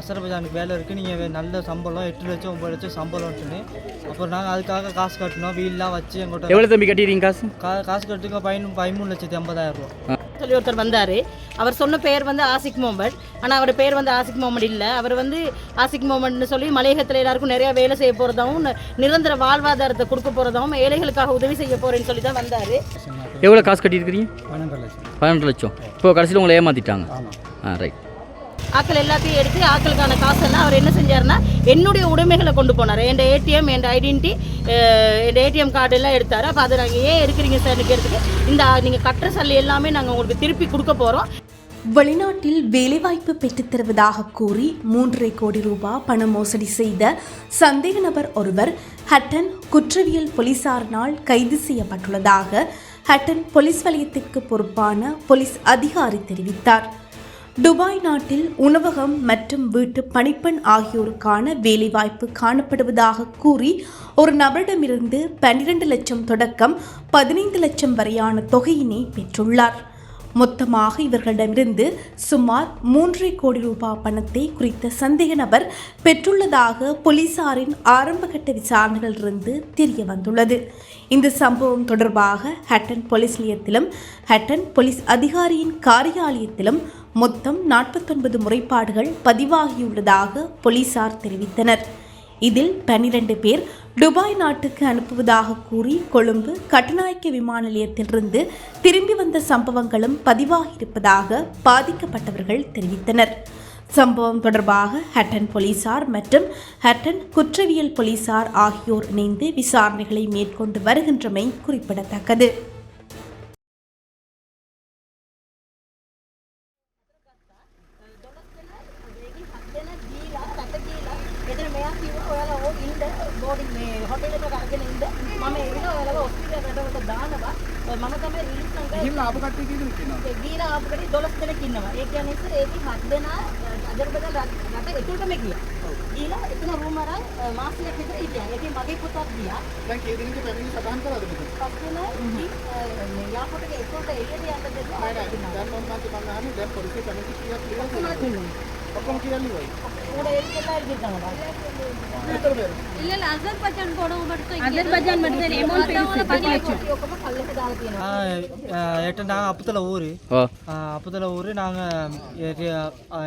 அசர்பைஜானுக்கு வேலை இருக்குது நீங்கள் நல்ல சம்பளம் எட்டு லட்சம் ஒம்பது லட்சம் சம்பளம்னு அப்புறம் நாங்கள் அதுக்காக காசு கட்டணும் வீல்லாம் வச்சு எங்கள்கிட்ட எவ்வளோ தம்பி கட்டிடுறீங்க காசு? கா காசு கட்டுங்க பதினு பதிமூணு லட்சத்தி ஐம்பதாயிரம் ரூபா சொல்லி ஒருத்தர் வந்தார். அவர் சொன்ன பேர் வந்து ஆசிக் முகமது. ஆனால் அவர் பேர் வந்து ஆசிக் முகமது இல்லை. அவர் வந்து ஆசிக் முகமதுன்னு சொல்லி மலையகத்தில் எல்லாருக்கும் நிறையா வேலை செய்ய போகிறதாவும் நிரந்தர வாழ்வாதாரத்தை கொடுக்க போகிறதாவும் ஏழைகளுக்காக உதவி செய்ய போகிறேன்னு சொல்லி தான் வந்தார். எவ்வளோ காசு கட்டியிருக்கிறீங்க? பன்னெண்டு லட்சம். பன்னெண்டு லட்சம். இப்போ கடைசியில் உங்களை ஏமாற்றிட்டாங்க ஆமாம் ஆ ரைட் ஆக்கள் எல்லாத்தையும் எடுத்து ஆக்களுக்கான காசெல்லாம் அவர் என்ன செஞ்சாருன்னா என்னுடைய உடைமைகளை கொண்டு போனார். என் ஏடிஎம் என் ஐடென்டி என் ஏடிஎம் கார்டு எல்லாம் எடுத்தார். அப்போ அதை நாங்கள் ஏன் எடுக்கிறீங்க சார் கேட்டுக்கு இந்த நீங்கள் கட்டுற சல்லி எல்லாமே நாங்கள் உங்களுக்கு திருப்பி கொடுக்க போகிறோம் வெளிநாட்டில் வேலைவாய்ப்பு பெற்றுத் தருவதாக கூறி மூன்றரை கோடி ரூபாய் பண மோசடி செய்த சந்தேக நபர் ஒருவர் ஹட்டன் குற்றவியல் போலீசாரினால் கைது செய்யப்பட்டுள்ளதாக ஹட்டன் போலீஸ் வலயத்திற்கு பொறுப்பான போலீஸ் அதிகாரி தெரிவித்தார். துபாய் நாட்டில் உணவகம் மற்றும் வீட்டு பணிப்பெண் ஆகியோருக்கான வேலைவாய்ப்பு காணப்படுவதாக கூறி ஒரு நபரிடமிருந்து பன்னிரண்டு லட்சம் தொடக்கம் பதினைந்து லட்சம் வரையான தொகையினை பெற்றுள்ளார். மொத்தமாக இவர்களிடமிருந்து சுமார் மூன்றரை கோடி ரூபாய் பணத்தை குறித்த சந்தேக நபர் பெற்றுள்ளதாக போலீசாரின் ஆரம்பகட்ட விசாரணைகளிலிருந்து தெரிய வந்துள்ளது. இந்த சம்பவம் தொடர்பாக ஹட்டன் போலீஸ் நிலையத்திலும் ஹட்டன் போலீஸ் அதிகாரியின் காரியாலயத்திலும் மொத்தம் நாற்பத்தொன்பது முறைப்பாடுகள் பதிவாகியுள்ளதாக போலீசார் தெரிவித்தனர். இதில் பன்னிரண்டு பேர் துபாய் நாட்டுக்கு அனுப்புவதாக கூறி கொழும்பு கட்டுநாயக்க விமான நிலையத்திலிருந்து திரும்பி வந்த சம்பவங்களும் பதிவாகியிருப்பதாக பாதிக்கப்பட்டவர்கள் தெரிவித்தனர். சம்பவம் தொடர்பாக ஹட்டன் போலீசார் மற்றும் ஹட்டன் குற்றவியல் போலீசார் ஆகியோர் இணைந்து விசாரணைகளை மேற்கொண்டு வருகின்றமை குறிப்பிடத்தக்கது. බෝඩින් මේ හොටෙල් එකක අරගෙන ඉන්න මම එවිලා ඔයාලව ඔස්ට්‍රේලියා රටවලට දානවා මම තමයි රිලීස් කරන්න ගිහිල්ලා ආපු කට්ටිය කීයද කියනවා ගීලා ආපු කටි 12 දෙනෙක් ඉන්නවා ඒ කියන්නේ ඉතින් ඒකේ හත් දෙනා අදර්බද රට එතුළටම ගියා ගීලා එතන රූම් අරන් මාසයක් විතර හිටියා ඒකේ මගේ පුතත් ගියා දැන් කී දිනක පැමිණි සටහන් කරාද මෙතන පස් දෙනා මේ යාපොට එතකොට එළියට යන්න දෙන්න නෑ නෑ දැන් මම මම අහන්නේ දැන් පොලිසිය කමිටු කීයක් කියලා நாங்கள் அப்பத்தில் ஊர் அப்பத்தில் ஊர் நாங்கள்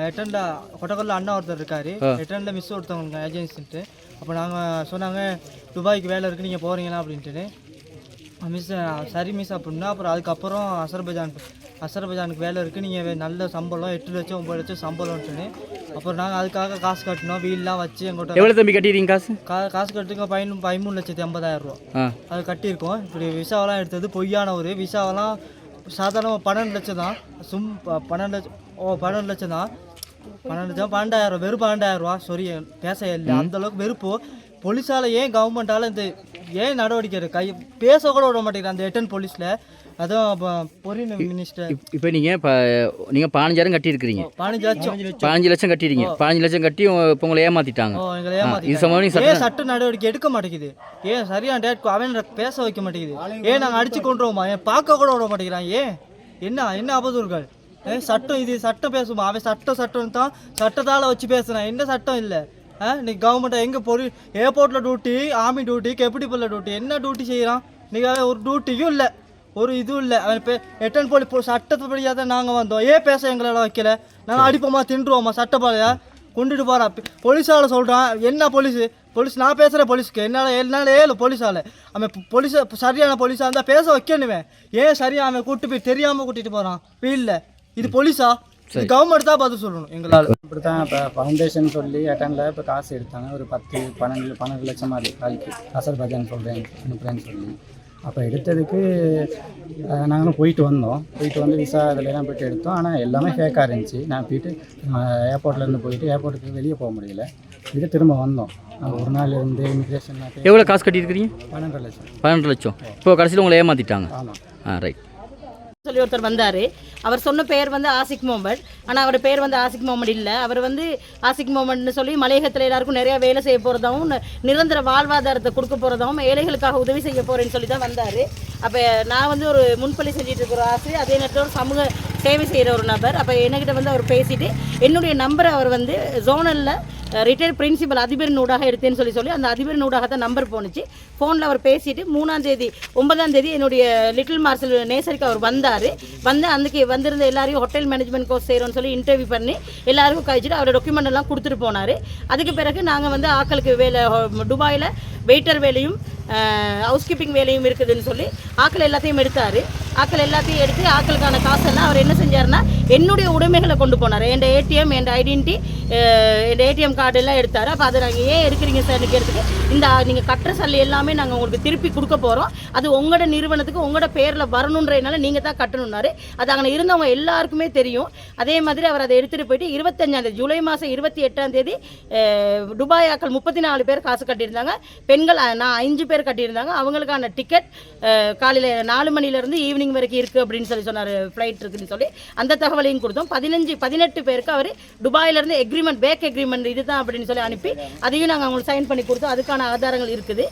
எட்டனில் கொட்டக்கல்ல அண்ணா ஒருத்தர் இருக்காரு. எட்டனில் மிஸ் ஒருத்தவங்க ஏஜென்சின்ட்டு அப்போ நாங்கள் சொன்னாங்க துபாய்க்கு வேலை இருக்குது நீங்கள் போகிறீங்களா அப்படின்ட்டு மிஸ் சரி மிஸ் அப்படின்னா அப்புறம் அதுக்கப்புறம் அசர்பஜான் அசர்பைஜானுக்கு வேலை இருக்குது நீங்கள் நல்ல சம்பளம் எட்டு லட்சம் ஒம்பது லட்சம் சம்பளம்ட்டு அப்புறம் நாங்கள் அதுக்காக காசு கட்டணும் வீல்லாம் வச்சு எங்கள்கிட்ட எவ்வளோ தம்பி கட்டிடுறீங்க காசு? கா காசு கட்டுங்க பதினு பதிமூணு லட்சத்தி ஐம்பதாயிரம் ரூபா. அது கட்டியிருக்கோம். இப்படி விசாவெல்லாம் எடுத்தது பொய்யான ஒரு விசாவெல்லாம் சாதாரண பன்னெண்டு லட்சம் தான். சும் பன்னெண்டு லட்சம் ஓ பன்னெண்டு லட்சம் தான். பன்னெண்டு லட்சம் பன்னெண்டாயிரம் வெறும் பன்னெண்டாயிரம் ரூபா. சாரி பேச இல்லை. அந்த அளவுக்கு வெறுப்பு. போலீஸால் ஏன் கவர்மெண்ட்டால் இந்த ஏன் நடவடிக்கை எடுக்க கை பேச கூட விட மாட்டேங்கிறாங்க அந்த எட்டன் போலீஸில் அதுவும் பொரியல் மினிஸ்டர் இப்போ நீங்கள் இப்போ நீங்கள் பதினஞ்சாயிரம் கட்டியிருக்கிறீங்க. பதினஞ்சு லட்சம். பதினஞ்சு லட்சம் கட்டிடுறீங்க பதினஞ்சு லட்சம் கட்டி இப்போ உங்களை ஏமாற்றிட்டாங்க இது நீங்க ஏன் சட்ட நடவடிக்கை எடுக்க மாட்டேங்குது? ஏன் சரியான டேட் அவன் பேச வைக்க மாட்டேங்குது? ஏன் நாங்கள் அடிச்சு கொண்டுருவோமா ஏன் பார்க்க கூட விட மாட்டேங்கிறான் ஏன்? என்ன என்ன அவதூறுகள்? ஏ சட்டம் இது சட்டம் பேசுமா? அவன் சட்டம் சட்டம் தான் சட்டத்தால் வச்சு பேசுறான். என்ன சட்டம் இல்லை? ஆ நீ கவர்மெண்ட் எங்கே பொறி ஏர்போர்ட்டில் டியூட்டி ஆர்மி டியூட்டி கெப்பிடிப்பில் டியூட்டி என்ன டியூட்டி செய்கிறான் நீங்கள் ஒரு டியூட்டியும் இல்லை. ஒரு இதுவும் இல்லை. அவன் பே எட்டன் போலி போ சட்டத்துப்படியாக தான் நாங்கள் வந்தோம். ஏன் பேச எங்களால் வைக்கல? நாங்கள் அடிப்போமா தின்றுவோமா சட்டப்பாளையா கொண்டுட்டு போறா. போலீஸால சொல்றான். என்ன போலீஸ்? போலீஸ் நான் பேசுகிறேன் போலீஸ்க்கு. என்னால் என்னால் ஏழு போலீஸால. அவன் போலீஸ் சரியான போலீஸாக இருந்தால் பேச வைக்கணுமே. ஏன் சரியா அவன் கூட்டு போய் தெரியாமல் கூட்டிட்டு போகிறான் வீட்டில் இது போலீஸா? இது கவர்மெண்ட் தான் பதில் சொல்லணும் எங்களால். இப்படி தான் இப்போ ஃபவுண்டேஷன் சொல்லி அட்டனில் இப்போ காசு எடுத்தாங்க. ஒரு பத்து பன்னெண்டு பன்னெண்டு லட்சம் மாதிரி நாளைக்கு அசர்பைஜான் சொல்கிறேன் அனுப்புகிறேன்னு சொல்லி. அப்போ எடுத்ததுக்கு நாங்களும் போயிட்டு வந்தோம். போயிட்டு வந்து விசா இதெல்லாம் போயிட்டு எடுத்தோம். ஆனால் எல்லாமே ஃபேக்காக இருந்துச்சு. நான் போயிட்டு ஏர்போர்ட்லேருந்து போயிட்டு ஏர்போர்ட்டுக்கு வெளியே போக முடியல. இது திரும்ப வந்தோம். ஒரு நாள் இருந்து இமிக்ரேஷன் எவ்வளோ காசு கட்டியிருக்கிறீங்க? பன்னெண்டு லட்சம். பன்னெண்டு லட்சம். இப்போ கடைசியில் உங்களை ஏமாற்றிட்டாங்க ஆமாம் ஆ ரைட் சொல்லி ஒருத்தர் வந்தார். அவர் சொன்ன பெயர் வந்து ஆசிக் மோமன் ஆனால் அவர் பேர் வந்து ஆசிக் மோமன் இல்லை. அவர் வந்து ஆசிக் முகமதுன்னு சொல்லி மலையகத்தில் எல்லாருக்கும் நிறையா வேலை செய்ய போகிறதாவும் நிரந்தர வாழ்வாதாரத்தை கொடுக்க போகிறதாவும் ஏழைகளுக்காக உதவி செய்ய போகிறேன்னு சொல்லி தான் வந்தார். அப்போ நான் வந்து ஒரு முன்பள்ளி செஞ்சுட்டு இருக்கிற ஆசிரியர் அதே நேரத்தில் ஒரு சமூக சேவை செய்கிற ஒரு நபர். அப்போ என்கிட்ட வந்து அவர் பேசிட்டு என்னுடைய நம்பரை அவர் வந்து ஜோனலில் ரிட்டையர்ட் பிரின்சிபல் அதிபரின் ஊடாக எடுத்தேன்னு சொல்லி சொல்லி அந்த அதிபரின் ஊடாக தான் நம்பர் போணுச்சு. ஃபோனில் அவர் பேசிட்டு மூணாம் தேதி ஒன்பதாம் தேதி என்னுடைய லிட்டில் மார்சல் நேசருக்கு அவர் வந்தார். வந்து அதுக்கு வந்திருந்த எல்லாரையும் ஹோட்டல் மேனேஜ்மெண்ட் கோர்ஸ் செய்கிறோன்னு சொல்லி இன்டர்வியூ பண்ணி எல்லாருக்கும் கழிச்சிட்டு அவரோட டாக்குமெண்ட் எல்லாம் கொடுத்துட்டு போனார். அதுக்கு பிறகு நாங்கள் வந்து ஆக்களுக்கு வேலை துபாயில் வெயிட்டர் வேலையும் ஹவுஸ் கீப்பிங் வேலையும் இருக்குதுன்னு சொல்லி ஆட்கள் எல்லாத்தையும் எடுத்தார். ஆக்கள் எல்லாத்தையும் எடுத்து ஆட்களுக்கான காசெல்லாம் அவர் என்ன செஞ்சாருன்னா என்னுடைய உடைமைகளை கொண்டு போனார். என் ஏடிஎம் என் ஐடென்டி என் ஏடிஎம் கார்டு எல்லாம் எடுத்தார். அப்போ அதை நாங்கள் ஏன் எடுக்கிறீங்க சார் கேட்டுக்கு இந்த நீங்கள் கட்டுற சல்லி எல்லாமே நாங்கள் உங்களுக்கு திருப்பி கொடுக்க போகிறோம் அது உங்களோட நிறுவனத்துக்கு உங்களோட பேரில் வரணுன்றதுனால நீங்கள் தான் கட்டணும்னாரு. அது அங்கே இருந்தவங்க எல்லாருக்குமே தெரியும். அதே மாதிரி அவர் அதை எடுத்துகிட்டு போயிட்டு இருபத்தஞ்சாந்தேதி ஜூலை மாதம் இருபத்தி எட்டாம் தேதி துபாய் ஆக்கள் முப்பத்தி நாலு பேர் காசு கட்டியிருந்தாங்க. பெண்கள் நான் அஞ்சு பேர் கட்டியிருந்தாங்க. அவங்களுக்கான டிக்கெட் காலையில் நாலு மணிலேருந்து ஈவினிங் வரைக்கும் இருக்குது அப்படின்னு சொல்லி சொன்னார் ஃப்ளைட் இருக்குன்னு சொல்லி. அந்த தகவலையும் கொடுத்தோம். பதினஞ்சு பதினெட்டு பேருக்கு அவர் துபாயிலேருந்து எக்ரிமெண்ட் பேக் எக்ரிமெண்ட் இதுதான் அப்படின்னு சொல்லி அனுப்பி அதையும் நாங்கள் அவங்களுக்கு சைன் பண்ணி கொடுத்தோம். அதுக்கான ஆதாரங்கள் இருக்குது.